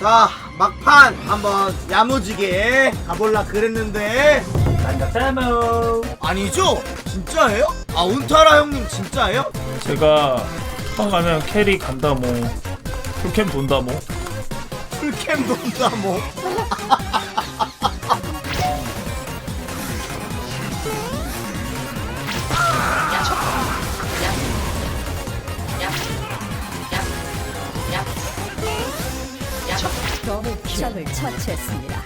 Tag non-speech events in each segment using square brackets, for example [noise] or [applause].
자 막판 한번 야무지게 가볼라 그랬는데 짠짜모 아니죠? 진짜예요? 아 운타라 형님 진짜예요? 제가 형 가면 캐리 간다 뭐 풀캠 돈다 뭐 풀캠 돈다 뭐 [laughs] 적을 처치했습니다.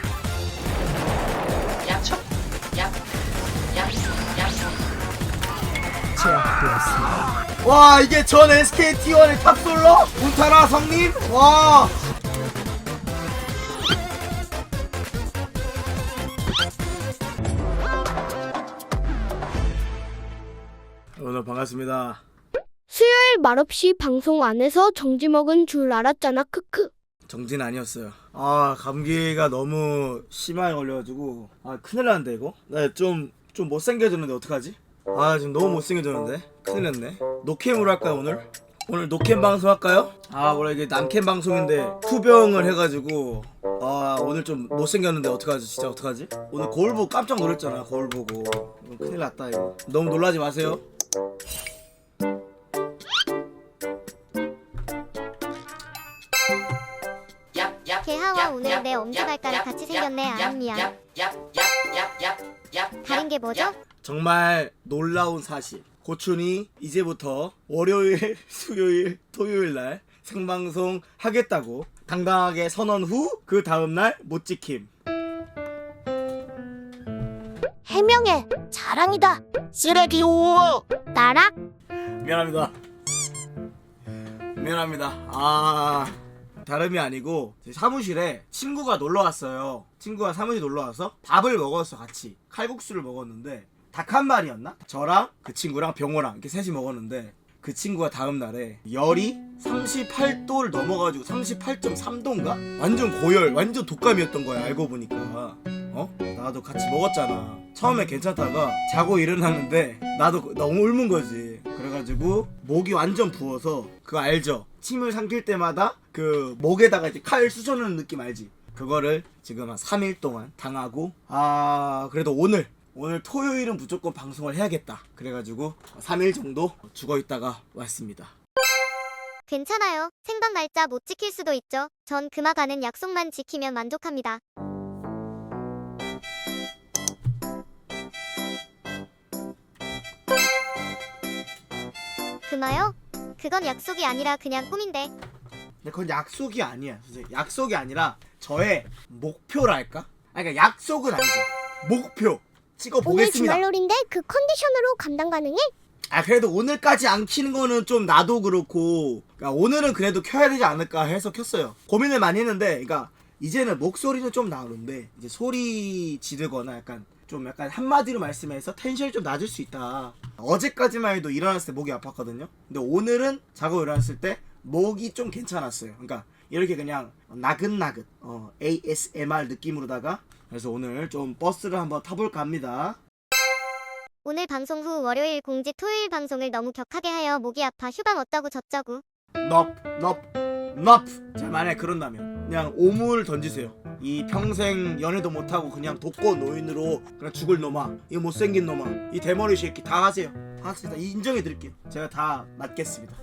제압되었습니다. 와 이게 전 SK T1의 탑솔러? 운타라 성님? 와 오늘 반갑습니다 수요일 말없이 방송 안 해서 정지 먹은 줄 알았잖아 크크 정진 아니었어요. 아 감기가 너무 심하게 걸려가지고. 아 큰일 났는데 이거? 나좀좀 못생겨졌는데 어떡하지? 아 지금 너무 못생겨졌는데? 큰일 났네. 노캠으로 할까요 오늘? 오늘 노캠 방송 할까요? 아 원래 이게 남캠 방송인데 투병을 해가지고. 아 오늘 좀 못생겼는데 어떡하지? 진짜 어떡하지? 오늘 거울 보고 깜짝 놀랐잖아 거울 보고. 이거 큰일 났다 이거. 너무 놀라지 마세요 개하와 오늘 내 엄지발가락 같이 생겼네 아임이야 다른 게 뭐죠? 정말 놀라운 사실. 고춘이 이제부터 월요일, [laughs] 수요일, 토요일 날 생방송 하겠다고 당당하게 선언 후 그 다음날 못 지킴. 해명해 자랑이다 쓰레기요! 나락 미안합니다. 미안합니다. 아 다름이 아니고 제 사무실에 친구가 놀러 왔어요. 친구가 사무실 놀러 와서 밥을 먹었어 같이 칼국수를 먹었는데 닭 한 마리였나? 저랑 그 친구랑 병호랑 이렇게 셋이 먹었는데 그 친구가 다음 날에 열이 38도를 넘어가지고 38.3도인가? 완전 고열, 완전 독감이었던 거야 알고 보니까. 어? 나도 같이 먹었잖아. 처음에 괜찮다가 자고 일어났는데 나도 너무 옮은 거지. 그래가지고 목이 완전 부어서 그거 알죠? 침을 삼킬 때마다 그 목에다가 이제 칼 쑤셔넣는 느낌 알지? 그거를 지금 한 3일 동안 당하고 아 그래도 오늘 오늘 토요일은 무조건 방송을 해야겠다. 그래가지고 3일 정도 죽어 있다가 왔습니다. 괜찮아요 생방 날짜 못 지킬 수도 있죠 전 그마 가는 약속만 지키면 만족합니다 그마요? 그건 약속이 아니라 그냥 꿈인데 근데 그건 약속이 아니야. 선생님. 약속이 아니라 저의 목표랄까? 아니 그러니까 약속은 아니죠. 목표. 찍어 오늘 보겠습니다. 주말놀인데 그 컨디션으로 감당 가능해? 아 그래도 오늘까지 안 키는 거는 좀 나도 그렇고 그러니까 오늘은 그래도 켜야 되지 않을까 해서 켰어요 고민을 많이 했는데 그러니까 이제는 목소리는 좀 나오는데 이제 소리 지르거나 약간 좀 약간 한마디로 말씀해서 텐션이 좀 낮을 수 있다. 어제까지만 해도 일어났을 때 목이 아팠거든요. 근데 오늘은 자고 일어났을 때 목이 좀 괜찮았어요. 그러니까 이렇게 그냥 나긋나긋 어, ASMR 느낌으로다가 그래서 오늘 좀 버스를 한번 타볼까 합니다. 오늘 방송 후 월요일 공지 토요일 방송을 너무 격하게 하여 목이 아파 휴방 어쩌고 저쩌고. 넙, 넙, 넙. 자, 만약에 그런다면 그냥 오물 던지세요. 이 평생 연애도 못하고 그냥 독거 노인으로 그냥 죽을 놈아. 이 못생긴 놈아. 이 대머리 새끼 다 하세요. 다 하세요. 다 인정해 드릴게요. 제가 다 맡겠습니다.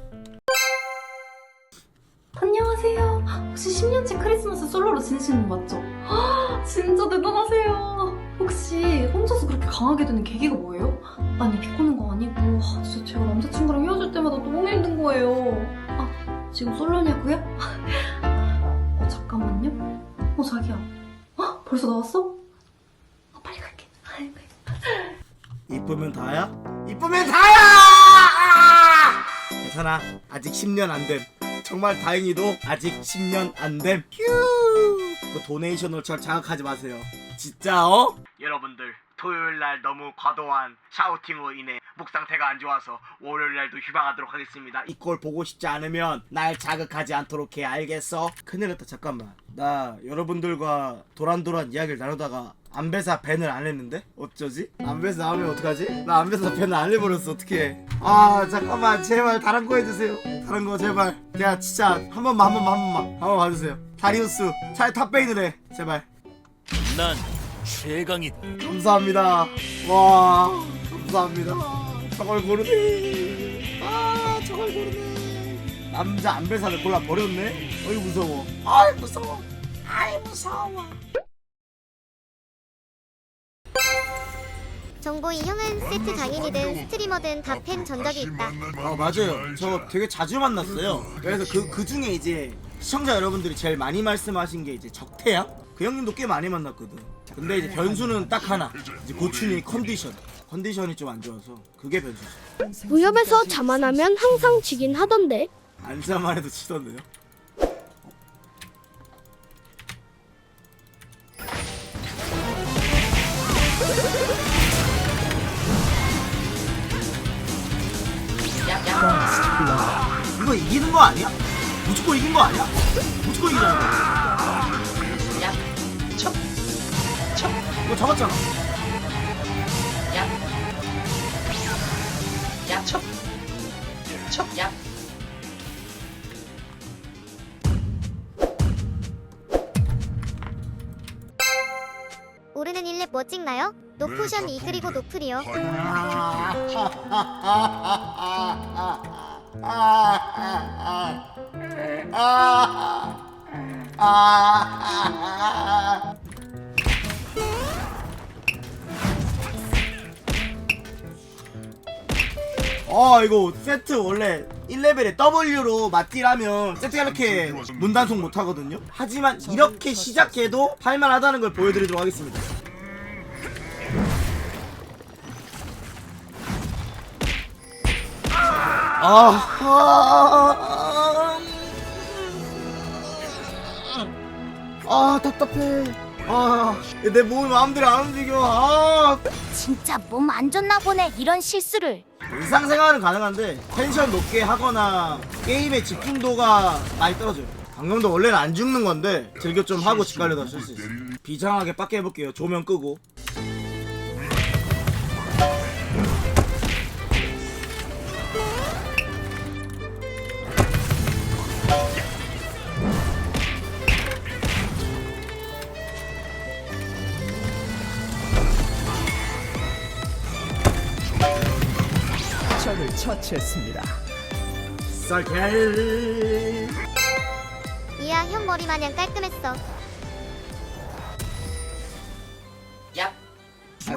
안녕하세요. 혹시 10년째 크리스마스 솔로로 지내시는 거 맞죠? 헉, 진짜 대단하세요. 혹시 혼자서 그렇게 강하게 되는 계기가 뭐예요? 아니 비꼬는 거 아니고 아, 진짜 제가 남자친구랑 헤어질 때마다 너무 힘든 거예요. 아 지금 솔로냐고요? 어 잠깐만요. 어 자기야. 어 벌써 나왔어? 어, 빨리 갈게. 아이고. 이쁘면 다야? 이쁘면 다야! 아! 괜찮아. 아직 10년 안 됨. 정말 다행히도 아직 10년 안 됨. 휴. 그 도네이션으로 절 자극하지 마세요. 진짜 어? 여러분들 토요일 날 너무 과도한 샤우팅으로 인해 목 상태가 안 좋아서 월요일 날도 휴방하도록 하겠습니다. 이걸 보고 싶지 않으면 날 자극하지 않도록 해 알겠어? 큰일 났다 잠깐만. 나 여러분들과 도란도란 이야기를 나누다가 안배사 밴을 안 했는데? 어쩌지? 안배사 나오면 어떡하지? 나 안배사 밴을 안 해버렸어 어떡해 아 잠깐만 제발 다른 거 해주세요 다른 거 제발 그냥 진짜 한 번만 한 번만 한 번만 한 번 봐주세요 다리우스 차라리 탑베인을 해 제발 난 최강이다. 감사합니다 와 감사합니다 저걸 고르네. 아 저걸 고르네. 남자 안배사를 골라 버렸네. 어이 무서워. 아이 무서워. 아이 무서워. 정보 이 형은 세트 장인이든 스트리머든 다 팬 전적이 있다. 아 맞아요. 저 되게 자주 만났어요. 그래서 그, 그 중에 이제 시청자 여러분들이 제일 많이 말씀하신 게 이제 적태양 그 형님도 꽤 많이 만났거든. 근데 이제 변수는 딱 하나. 이제 고춘이 컨디션 컨디션이 좀 안 좋아서 그게 변수죠 무협에서 자만하면 항상 지긴 하던데. 안사만 해도 치던데요 이거 이기는 거 아니야? 무조건 이긴 거 아니야? 무조건 이기잖아 이거 이거 잡았잖아 오르는 1렙 뭐 찍나요? 노포션 이 그리고 노플이요. 어 이거 세트 원래 1레벨에 W로 맞딜하면 세트가 이렇게 문단속 못하거든요? 하지만 이렇게 시작해도 할만하다는 걸 보여드리도록 하겠습니다. 아, 아, 아 답답해. 아내 몸이 마음대로 안 움직여. 아. 진짜 몸 안 좋나 보네 이런 실수를 일상생활은 가능한데 텐션 높게 하거나 게임의 집중도가 많이 떨어져요. 방금도 원래는 안 죽는 건데 즐겨 좀 하고 집 가려다 쓸 수 있어요. 비장하게 빡게 해볼게요. 조명 끄고 적을 처치했습니다. 쌀개 이야 형 머리 마냥 깔끔했어.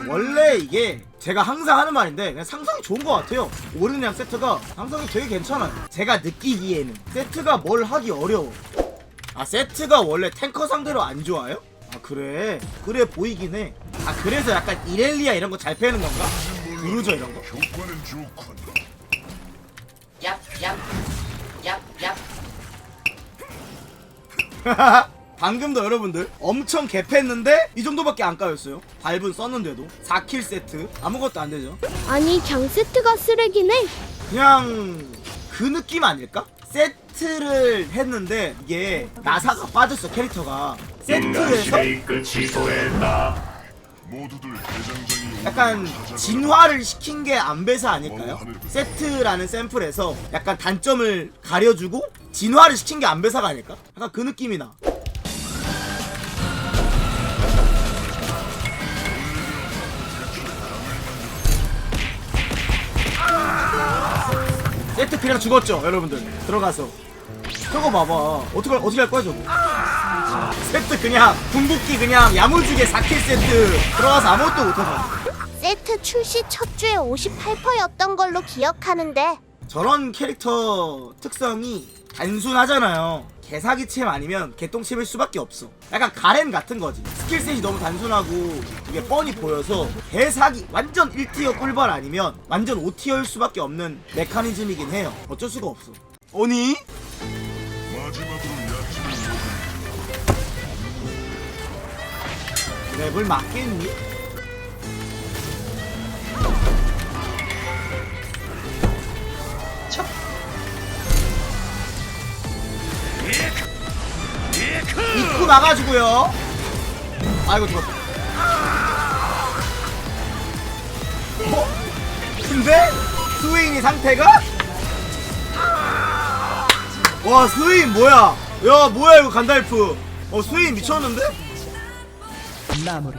원래 이게 제가 항상 하는 말인데 그냥 상성이 좋은 것 같아요 오르냥 세트가 상성이 되게 괜찮아요 제가 느끼기에는 세트가 뭘 하기 어려워 아 세트가 원래 탱커 상대로 안 좋아요? 아 그래 그래 보이긴 해아 그래서 약간 이렐리아 이런 거 잘 패는 건가? 부르저 이런 거? [laughs] 방금도 여러분들 엄청 개패했는데 이 정도밖에 안 까였어요. 밟은 썼는데도. 4킬 세트. 아무것도 안 되죠. 아니 경 세트가 쓰레기네. 그냥 그 느낌 아닐까? 세트를 했는데 이게 나사가 빠졌어 캐릭터가. 세트에서 약간 진화를 시킨 게 안배사 아닐까요? 세트라는 샘플에서 약간 단점을 가려주고 진화를 시킨 게 안배사가 아닐까? 약간 그 느낌이 나. 세트 그냥 죽었죠 여러분들. 들어가서. 저거 봐봐. 어떻게 어떻게 할 거야 저거? 세트 그냥 궁극기 그냥 야무지게 4킬 세트. 들어가서 아무것도 못하잖아 세트 출시 첫 주에 58%였던 걸로 기억하는데. 저런 캐릭터 특성이 단순하잖아요. 개사기챔 아니면 개똥챔일 수밖에 없어. 약간 가렌 같은 거지. 스킬셋이 너무 단순하고 이게 뻔히 보여서 개사기 완전 1티어 꿀벌 아니면 완전 5티어일 수밖에 없는 메커니즘이긴 해요. 어쩔 수가 없어. 오니? 랩을 맞겠니? 입구 막아주고요. 아이고 죽었다. 어? 근데 스웨인이 상태가 와 스웨인 뭐야? 야 뭐야 이거 간달프 어 스윙 미쳤는데? 마무리.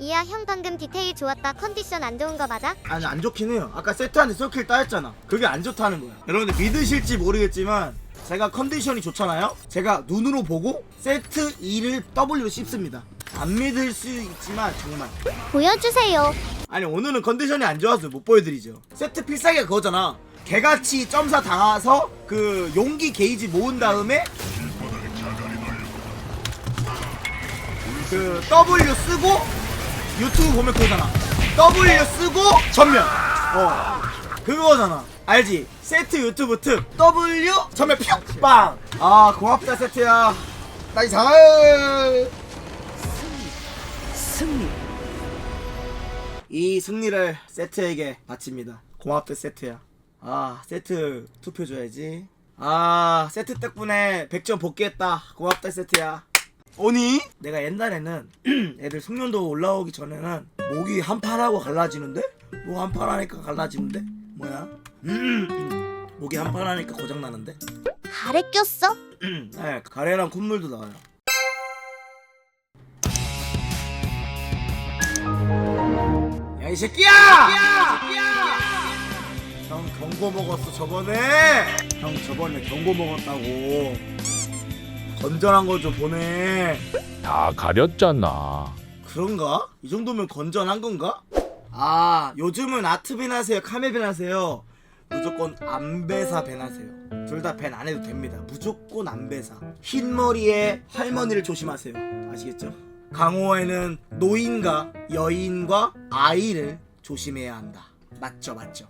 이야 형 방금 디테일 좋았다. 컨디션 안 좋은 거 맞아? 아니 안 좋긴 해요 아까 세트한테 서킬 따였잖아 그게 안 좋다는 거야 여러분들 믿으실지 모르겠지만 제가 컨디션이 좋잖아요? 제가 눈으로 보고 세트 2를 W로 씹습니다. 안 믿을 수 있지만 정말. 보여주세요. 아니 오늘은 컨디션이 안 좋아서 못 보여드리죠. 세트 필살기가 그거잖아. 개같이 점사 당해서 그 용기 게이지 모은 다음에 그 W 쓰고 유튜브 보면 그거잖아. W 쓰고 전면. 어 그거잖아 알지 세트 유튜브 특 W 전면 뿅빵아 고맙다 세트야 나 이상해 승리. 이 승리를 세트에게 바칩니다. 고맙다 세트야. 아 세트 투표 줘야지. 아 세트 덕분에 100점 복귀했다. 고맙다 세트야. 오니? 내가 옛날에는 [clears throat] 애들 숙련도 올라오기 전에는 목이 한판하고 갈라지는데? 목 한판하니까 갈라지는데? 뭐야? 음, 목이 한판 하니까 고장 나는데? 가래 꼈어? 네, 가래랑 콧물도 나와요. 야 이 새끼야! 형 경고 먹었어 저번에. 형 저번에 경고 먹었다고. 건전한 거 좀 보내. 다 가렸잖아. 그런가? 이 정도면 건전한 건가? 아 요즘은 아트빈 하세요 카메빈 하세요. 무조건 안배사 밴 하세요. 둘 다 밴 안 해도 됩니다. 무조건 안배사. 흰머리에 할머니를 조심하세요. 아시겠죠? 강호에는 노인과 여인과 아이를 조심해야 한다. 맞죠 맞죠?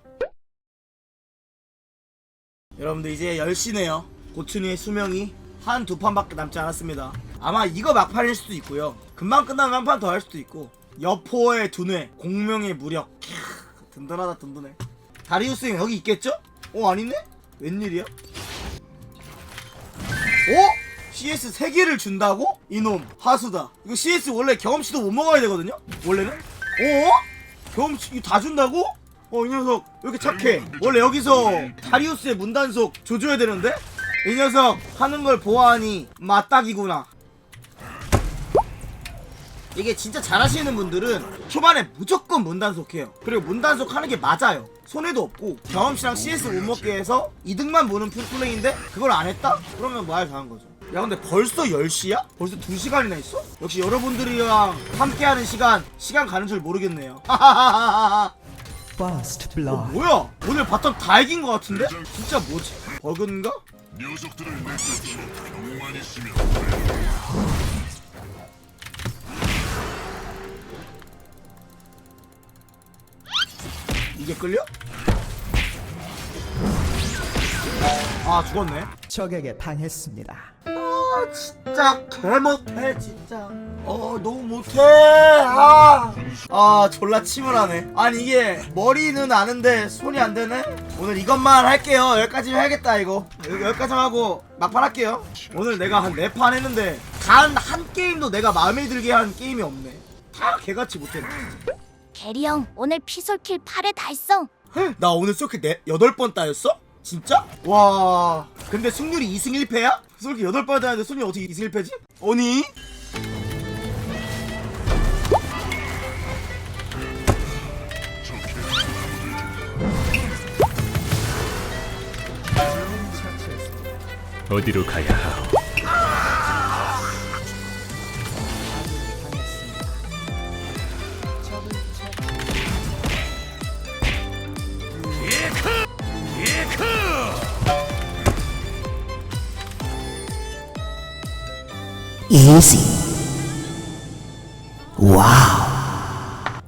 여러분들 이제 10시네요. 고춘이의 수명이 한 두 판밖에 남지 않았습니다. 아마 이거 막판일 수도 있고요. 금방 끝나면 한 판 더 할 수도 있고 여포의 두뇌 공명의 무력 캬, 든든하다 든든해 다리우스 형 여기 있겠죠? 어 아니네? 웬일이야? 어? CS 3개를 준다고? 이놈 하수다 이거 CS 원래 경험치도 못 먹어야 되거든요? 원래는? 어? 경험치 이거 다 준다고? 어 이 녀석 왜 이렇게 착해 원래 여기서 다리우스의 문단속 줘줘야 되는데? 이 녀석 하는 걸 보아하니 맞닥이구나 이게 진짜 잘하시는 분들은 초반에 무조건 문단속해요. 그리고 문단속 하는 게 맞아요. 손해도 없고 경험치랑 CS 못 먹게 해서 이득만 보는 풀플레이인데 그걸 안 했다? 그러면 말 잘한 거죠. 야 근데 벌써 10시야? 벌써 2시간이나 있어? 역시 여러분들이랑 함께하는 시간 시간 가는 줄 모르겠네요. [laughs] 하하하하하. 어, blood. 뭐야? 오늘 바텀 다 이긴 것 같은데? 진짜 뭐지? 버그인가? 이게 끌려? 아 죽었네. 적에게 당했습니다. 아 진짜 개 못해 진짜. 어 너무 못해. 아, 아 졸라 침울하네. 아니 이게 머리는 아는데 손이 안 되네. 오늘 이것만 할게요. 여기까지 해야겠다 이거. 여기 여기까지만 하고 막판 할게요. 오늘 내가 한 네 판 했는데 단 한 게임도 내가 마음에 들게 한 게임이 없네. 다 개같이 못했네. 게리 형 오늘 피솔킬 8회 달성. 나 오늘 솔킬 네, 8번 따였어? 진짜? 와 근데 승률이 2승 1패야? 솔킬 8번 따였는데 승률이 어떻게 2승 1패지? 아니? 어디로 가야 하오?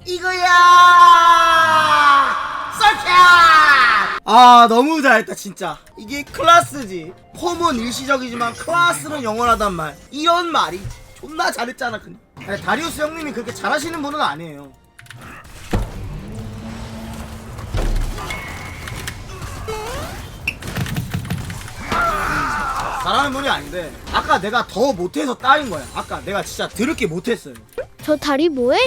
이거야! 솔킬! 아 너무 잘했다 진짜. 이게 클라스지. 폼은 일시적이지만 클라스는 영원하단 말. 이런 말이 존나 잘했잖아 아니, 다리우스 형님이 그렇게 잘하시는 분은 아니에요 잘하는 분이 아닌데 아까 내가 더 못해서 따인 거야. 아까 내가 진짜 드럽게 못했어요. 저 다리 뭐해?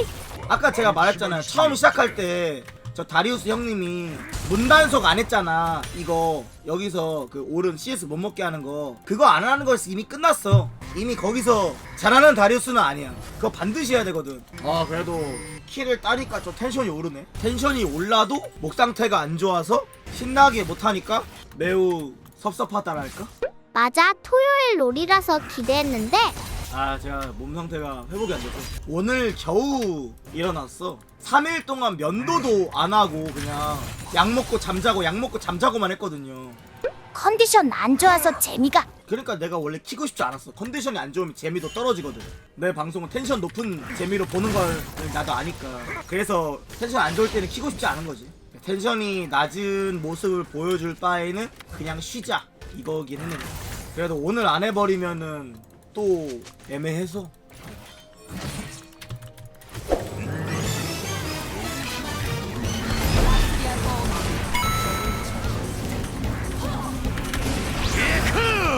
아까 제가 말했잖아요. 처음 시작할 때 저 다리우스 형님이 문단속 안 했잖아. 이거 여기서 그 오른 CS 못 먹게 하는 거. 그거 안 하는 거에서 이미 끝났어. 이미 거기서 잘하는 다리우스는 아니야. 그거 반드시 해야 되거든. 아 그래도 키를 따니까 좀 텐션이 오르네. 텐션이 올라도 목 상태가 안 좋아서 신나게 못하니까 매우 섭섭하다랄까 맞아, 토요일 롤이라서 기대했는데 아 제가 몸 상태가 회복이 안 돼서 오늘 겨우 일어났어. 3일 동안 면도도 안 하고 그냥 약 먹고 잠자고 약 먹고 잠자고만 했거든요. 컨디션 안 좋아서 재미가 그러니까 내가 원래 키고 싶지 않았어. 컨디션이 안 좋으면 재미도 떨어지거든. 내 방송은 텐션 높은 재미로 보는 걸 나도 아니까. 그래서 텐션 안 좋을 때는 키고 싶지 않은 거지. 텐션이 낮은 모습을 보여줄 바에는 그냥 쉬자. 이거긴 했는데 그래도 오늘 안 해버리면은 또 애매해서.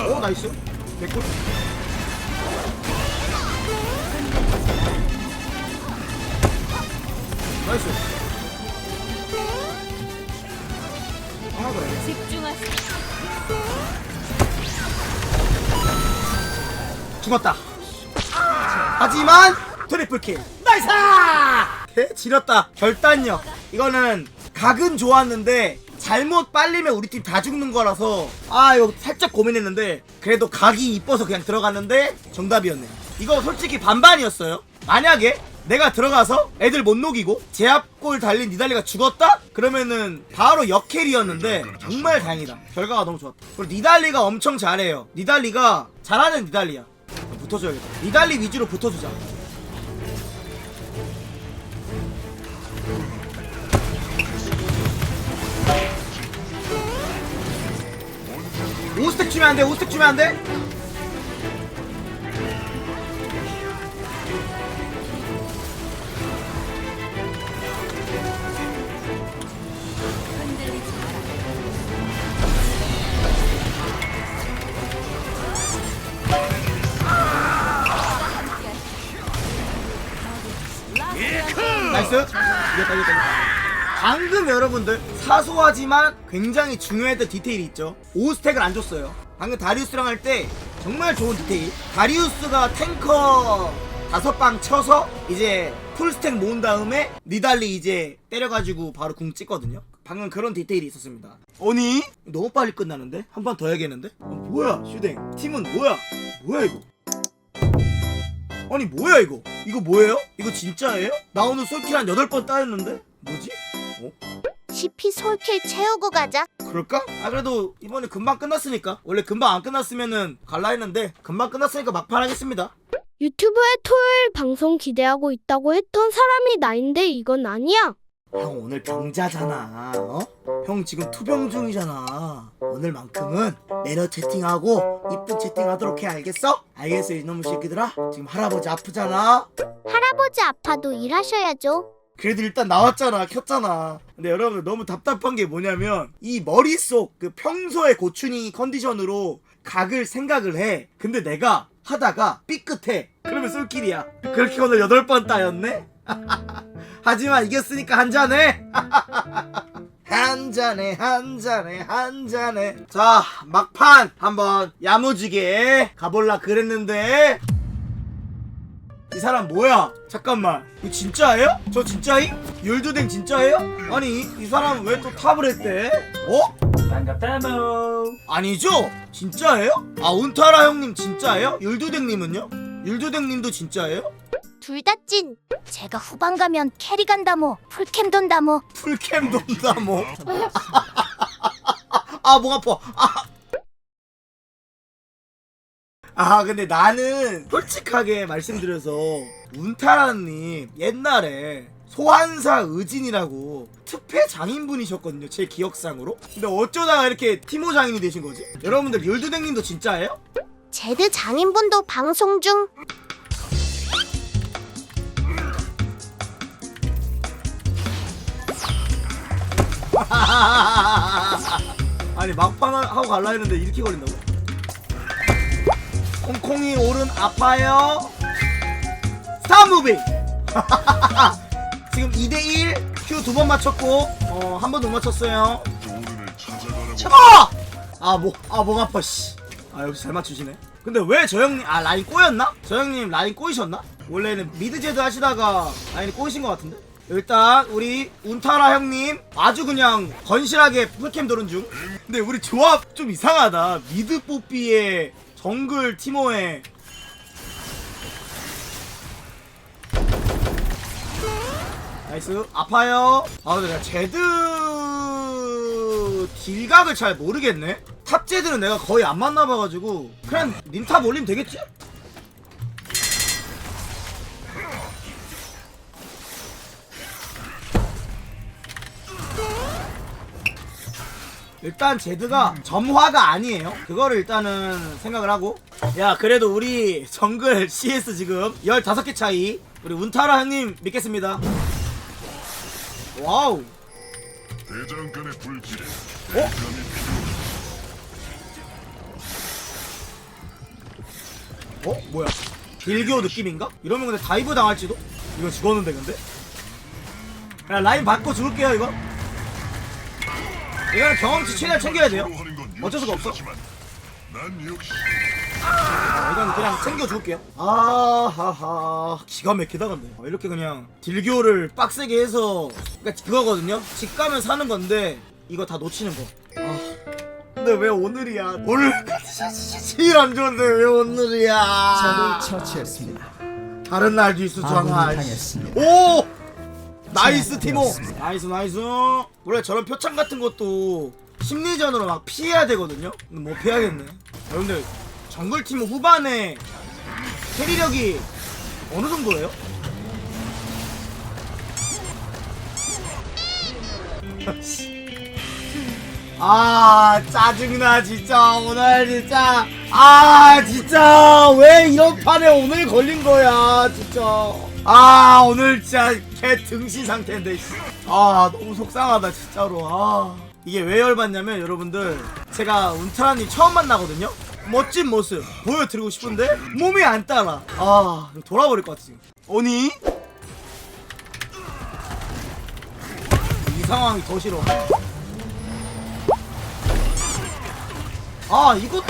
오 나이스. 개꿀 나이스. 더 해. 죽었다. 하지만 트리플킬. 나이스! 개 지렸다. 결단력. 이거는 각은 좋았는데 잘못 빨리면 우리 팀 다 죽는 거라서 아 이거 살짝 고민했는데 그래도 각이 이뻐서 그냥 들어갔는데 정답이었네 이거 솔직히 반반이었어요. 만약에 내가 들어가서 애들 못 녹이고 제압골 달린 니달리가 죽었다? 그러면은 바로 역캐리였는데 정말 다행이다. 결과가 너무 좋았다. 그리고 니달리가 엄청 잘해요. 니달리가 잘하는 니달리야 붙어줘야겠다. 니달리 위주로 붙어주자. 오스택 주면 안돼 오스택 주면 안돼 나이스. 이겼다 이겼다 방금 여러분들 사소하지만 굉장히 중요했던 디테일이 있죠. 5스택을 안 줬어요. 방금 다리우스랑 할 때 정말 좋은 디테일. 다리우스가 탱커 다섯 방 쳐서 이제 풀스택 모은 다음에 니달리 이제 때려가지고 바로 궁 찍거든요. 방금 그런 디테일이 있었습니다. 아니 너무 빨리 끝나는데? 한 번 더 해야겠는데? 어, 뭐야 슈댕. 팀은 뭐야? 뭐야 이거 아니 뭐야 이거 이거 뭐예요? 이거 진짜예요? 나 오늘 솔킬 한 8번 따였는데? 뭐지? 어? CP 솔킬 채우고 가자. 그럴까? 아 그래도 이번에 금방 끝났으니까 원래 금방 안 끝났으면은 갈라 했는데 금방 끝났으니까 막판 하겠습니다 유튜브에 토요일 방송 기대하고 있다고 했던 사람이 나인데 이건 아니야. 형 오늘 병자잖아 어? 형 지금 투병 중이잖아 오늘만큼은 매너 채팅하고 이쁜 채팅하도록 해 알겠어? 알겠어 이놈의 새끼들아. 지금 할아버지 아프잖아. 할아버지 아파도 일하셔야죠. 그래도 일단 나왔잖아 켰잖아. 근데 여러분 너무 답답한 게 뭐냐면 이 머릿속 그 평소의 고춘이 컨디션으로 각을 생각을 해. 근데 내가 하다가 삐끗해. 그러면 쏠길이야. 그렇게 오늘 8번 따였네? [laughs] 하지만 이겼으니까 한잔해 [laughs] 한잔해 한잔해 한잔해 자 막판 한번 야무지게 가볼라 그랬는데 이 사람 뭐야? 잠깐만 이거 진짜예요? 저 진짜임? 율두댕 진짜예요? 아니 이 사람 왜 또 탑을 했대? 어? 반갑다모 아니죠? 진짜예요? 아 운타라 형님 진짜예요? 율두댕님은요? 율두댕님도 진짜예요? 둘 다 찐. 제가 후반 가면 캐리 간다모, 풀캠 돈다모. 풀캠 돈다 뭐. 뭐아 목 아파 아. 아 근데 나는 솔직하게 말씀드려서 운타라님 옛날에 소환사 의진이라고 특패 장인분이셨거든요 제 기억상으로 근데 어쩌다가 이렇게 티모 장인이 되신 거지? 여러분들 율두댕님도 진짜예요? 제드 장인분도 방송 중. [laughs] 아니 막판 하고 갈라 했는데 이렇게 걸린다고? 콩콩이 오른 아파요 스타 무빙 [laughs] 지금 2대1 큐 두 번 맞췄고 어 한 번 못 맞췄어요 아! 아 목 아 목 아파 씨아 역시 잘 맞추시네 근데 왜 저 형님 아 라인 꼬였나? 저 형님 라인 꼬이셨나? 원래는 미드 제드 하시다가 라인이 꼬이신 것 같은데 일단 우리 운타라 형님 아주 그냥 건실하게 풀캠 도는 중. 근데 우리 조합 좀 이상하다. 미드 뽀삐에 정글 티모에. 나이스. 아파요. 아 근데 내가 제드 딜각을 잘 모르겠네. 탑 제드는 내가 거의 안 만나봐가지고. 그냥 닌탑 올리면 되겠지? 일단 제드가 점화가 아니에요 그거를 일단은 생각을 하고 야 그래도 우리 정글 CS 지금 15개 차이 우리 운타라 형님 믿겠습니다 와우 대장간의 불길에 어? 어? 뭐야 딜교 느낌인가? 이러면 근데 다이브 당할지도? 이거 죽었는데 근데? 야 라인 받고 죽을게요 이거 이거는 경험치 최대한 챙겨야 돼요. 어쩔 수가 없어. 아, 이건 그냥 챙겨 줄게요. 아하하 기가 막히다 근데. 어, 이렇게 그냥 딜교를 빡세게 해서 그러니까 그거거든요. 집 가면 사는 건데 이거 다 놓치는 거. 아, 근데 왜 오늘이야? 오늘까지 제일 안 좋은데 왜 오늘이야? 적을 처치했습니다. 다른 날도 있었잖아. 오 나이스 티모. 제압되었습니다. 나이스 나이스. 원래 저런 표창 같은 것도 심리전으로 막 피해야 되거든요? 근데 못 피하겠네. 여러분들 정글 팀 후반에 캐리력이 어느 정도예요? [laughs] 아 짜증나 진짜. 오늘 진짜. 아 진짜. 왜 이런 판에 오늘 걸린 거야 진짜. 아 오늘 진짜 개 등신 상태인데 씨. 아 너무 속상하다 진짜로. 아. 이게 왜 열받냐면 여러분들 제가 운트라님 처음 만나거든요? 멋진 모습 보여드리고 싶은데 몸이 안 따라. 아 돌아버릴 것 같아 지금. 오니? 이 상황이 더 싫어. 아 이것도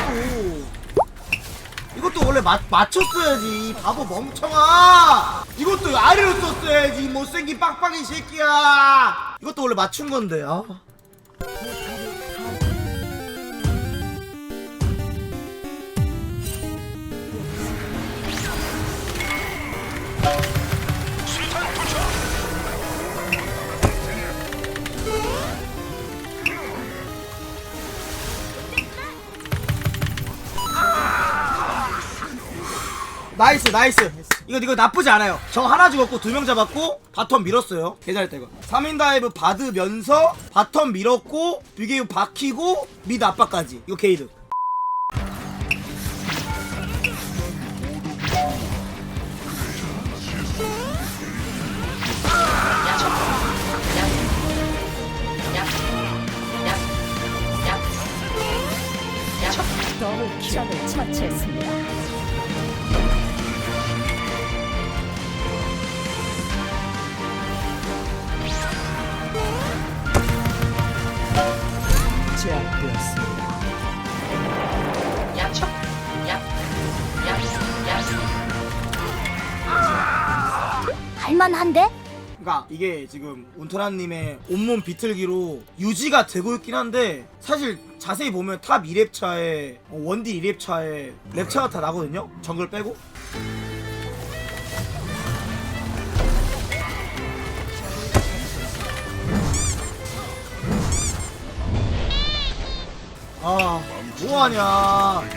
이것도 원래 맞, 맞췄어야지. 이 바보 멍청아. 이것도 아래로 썼어야지 이 못생긴 빡빡이 새끼야. 이것도 원래 맞춘 건데 아 나이스 나이스 이거 이거 나쁘지 않아요 저 하나 죽었고 두 명 잡았고 바텀 밀었어요 개잘했다 이거 3인 다이브 받으면서 바텀 밀었고 비게임 박히고 미드 압박까지 이거 게이드 적을 처치했습니다. 제압되었습니다. 이게 지금 운트라님의 온몸 비틀기로 유지가 되고 있긴 한데 사실 자세히 보면 탑 2랩차에 어, 원딜 2랩차에 랩차가 다 나거든요? 정글 빼고? 아 뭐하냐?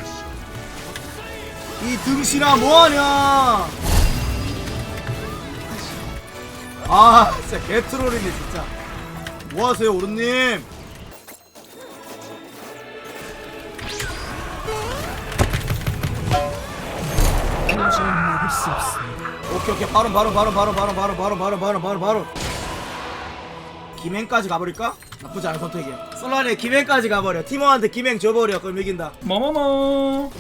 이 등신아 뭐하냐 아 진짜 개트롤이네 진짜 뭐하세요 오른님. 오케이 오케이 바로 바로 바로 바로 바로 바로 바로 바로 바로 바로 바로 김행까지 가버릴까? 나쁘지 않은 선택이야 솔라네 김행까지 가버려 팀원한테 김행 줘버려 그럼 이긴다 뭐뭐뭐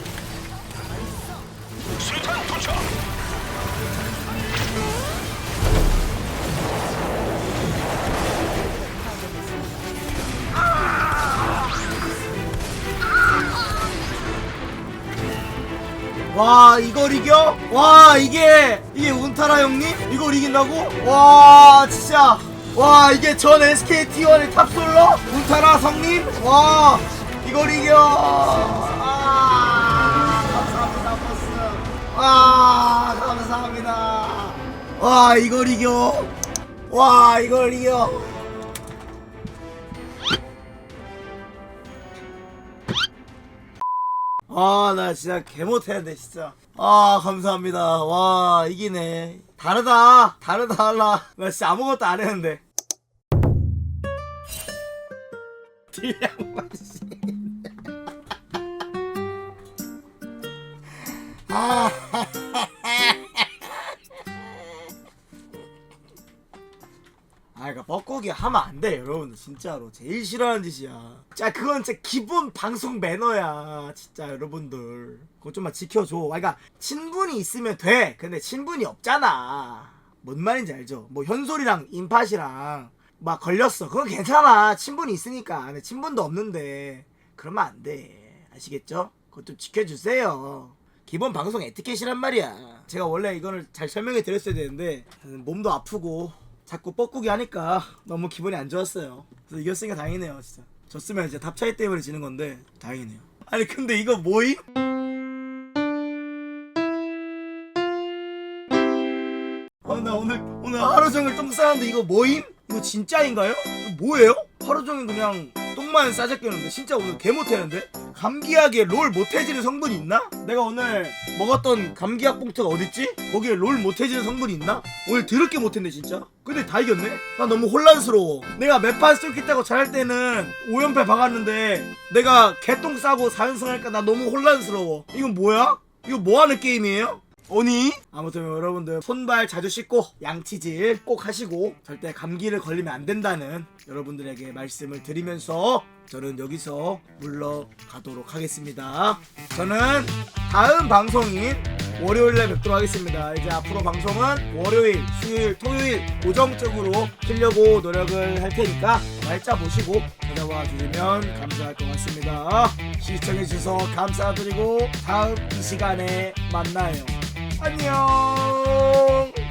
와 이걸 이겨? 와 이게 이게 운타라 형님? 이걸 이긴다고? 와 진짜 와 이게 전 SK T1의 탑솔러? 운타라 성님? 와 이걸 이겨 아 감사합니다 버스 와 감사합니다 와 이걸 이겨 와 이걸 이겨 아 나 진짜 개 못했네 진짜. 아 감사합니다. 와 이기네. 다르다. 다르다 달라. 나 진짜 아무것도 안 했는데. 딜량 [laughs] 맛이 아 [laughs] 아, 그니까 뻐꾸기 하면 안 돼, 여러분들. 진짜로. 제일 싫어하는 짓이야. 자, 그건 진짜 기본 방송 매너야. 진짜, 여러분들. 그거 좀만 지켜줘. 아, 그니까, 친분이 있으면 돼. 근데 친분이 없잖아. 뭔 말인지 알죠? 뭐, 현솔이랑 인팟이랑 막 걸렸어. 그건 괜찮아. 친분이 있으니까. 근데 친분도 없는데. 그러면 안 돼. 아시겠죠? 그것 좀 지켜주세요. 기본 방송 에티켓이란 말이야. 제가 원래 이거를 잘 설명해 드렸어야 되는데 몸도 아프고 자꾸 뻐꾸기 하니까 너무 기분이 안 좋았어요. 그래서 이겼으니까 다행이네요, 진짜. 졌으면 이제 답 차이 때문에 지는 건데 다행이네요. 아니 근데 이거 뭐임? 아, 나 오늘 오늘 하루 종일 똥 싸는데 이거 뭐임? 이거 진짜인가요? 이거 뭐예요? 하루 종일 그냥 똥만 싸잡겠는데 진짜 오늘 개 못했는데? 감기약에 롤 못해지는 성분이 있나? 내가 오늘 먹었던 감기약 봉투가 어딨지? 거기에 롤 못해지는 성분이 있나? 오늘 더럽게 못했네 진짜 근데 다 이겼네? 나 너무 혼란스러워 내가 매판 쏠겠다고 잘할 때는 5연패 박았는데 내가 개똥 싸고 4연승 할까 나 너무 혼란스러워 이건 뭐야? 이거 뭐하는 게임이에요? 오니? 아무튼 여러분들 손발 자주 씻고 양치질 꼭 하시고 절대 감기를 걸리면 안 된다는 여러분들에게 말씀을 드리면서 저는 여기서 물러가도록 하겠습니다. 저는 다음 방송인 월요일에 뵙도록 하겠습니다. 이제 앞으로 방송은 월요일, 수요일, 토요일 고정적으로 키려고 노력을 할 테니까 날짜 보시고 찾아와 주시면 감사할 것 같습니다. 시청해주셔서 감사드리고 다음 이 시간에 만나요. 안녕.